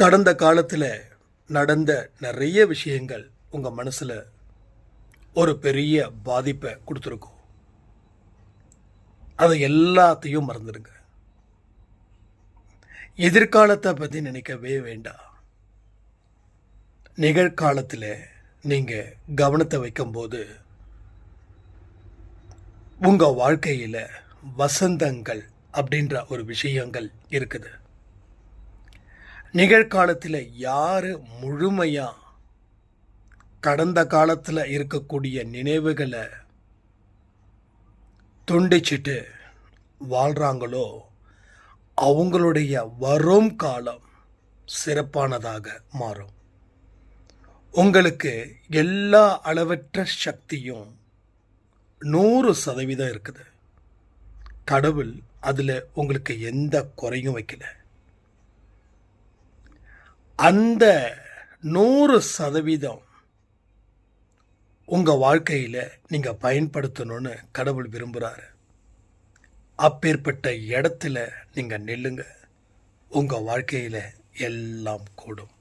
கடந்த காலத்தில் நடந்த நிறைய விஷயங்கள் உங்கள் மனசில் ஒரு பெரிய பாதிப்பை கொடுத்துருக்கும். அதை எல்லாத்தையும் மறந்துடுங்க. எதிர்காலத்தை பற்றி நினைக்கவே வேண்டாம். நிகழ்காலத்தில் நீங்கள் கவனத்தை வைக்கும்போது உங்கள் வாழ்க்கையில் வசந்தங்கள் அப்படின்ற ஒரு விஷயங்கள் இருக்குது. நிகழ்காலத்தில் யார் முழுமையாக கடந்த காலத்தில் இருக்கக்கூடிய நினைவுகளை துண்டிச்சிட்டு வாழ்கிறாங்களோ அவங்களுடைய வரும் காலம் சிறப்பானதாக மாறும். உங்களுக்கு எல்லா அளவற்ற சக்தியும் நூறு சதவீதம் இருக்குது. கடவுள் அதில் உங்களுக்கு எந்த குறையும் வைக்கல. அந்த நூறு சதவீதம் உங்கள் வாழ்க்கையில் நீங்கள் பயன்படுத்தணும்னு கடவுள் விரும்புகிறாரு அப்பேற்பட்ட இடத்துல நீங்கள் நில்லுங்க. உங்கள் வாழ்க்கையில் எல்லாம் கூடும்.